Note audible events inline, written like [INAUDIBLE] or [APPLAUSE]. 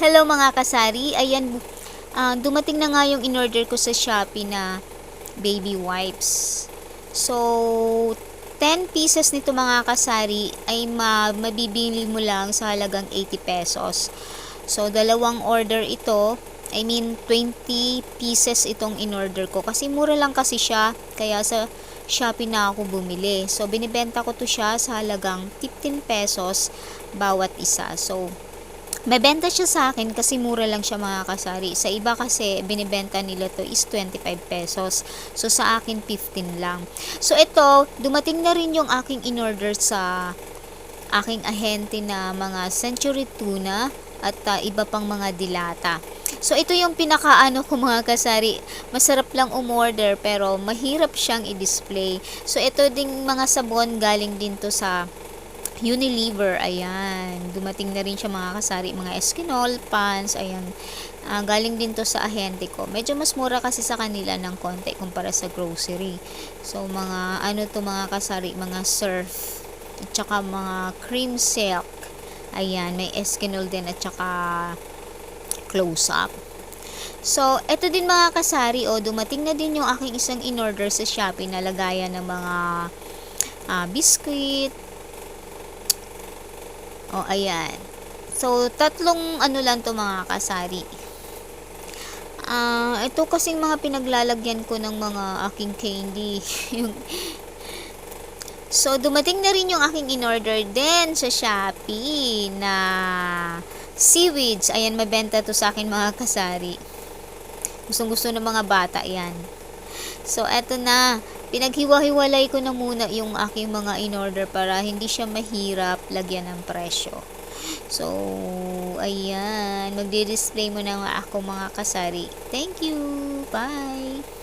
Hello mga kasari, ayan, ah, dumating na nga yung in-order ko sa Shopee na baby wipes. So, 10 pieces nito mga kasari ay ma mabibili mo lang sa halagang 80 pesos. So, dalawang order ito, I mean 20 pieces itong in-order ko kasi mura lang kasi siya kaya sa Shopee na ako bumili. So, binibenta ko to siya sa halagang 15 pesos bawat isa. So, Mabenta siya sa akin kasi mura lang siya mga kasari. Sa iba kasi binibenta nila to is 25 pesos. So sa akin 15 lang. So ito, dumating na rin yung aking in-order sa aking ahente na mga century tuna at uh, iba pang mga dilata. So ito yung pinakaano ko [LAUGHS] mga kasari. Masarap lang umorder pero mahirap siyang i-display. So ito ding mga sabon galing din to sa Unilever, ayan. Dumating na rin siya mga kasari, mga Eskinol, pants, ayan. Ah, galing din to sa ahente ko. Medyo mas mura kasi sa kanila ng konti kumpara sa grocery. So, mga ano to mga kasari, mga surf, at saka mga cream silk. Ayan, may Eskinol din at saka close up. So, eto din mga kasari, oh, dumating na din yung aking isang in-order sa Shopee na lagayan ng mga ah, biscuit, o, ayan. So, tatlong ano lang to mga kasari. Ah, ito kasing mga pinaglalagyan ko ng mga aking candy. [LAUGHS] yung So, dumating na rin yung aking in-order din sa Shopee na seaweeds. Ayan, mabenta to sa akin mga kasari. Gustong gusto ng mga bata yan. So, eto na. Pinaghiwa-hiwalay ko na muna yung aking mga in-order para hindi siya mahirap lagyan ng presyo. So, ayan. Magdi-display mo na ako mga kasari. Thank you. Bye.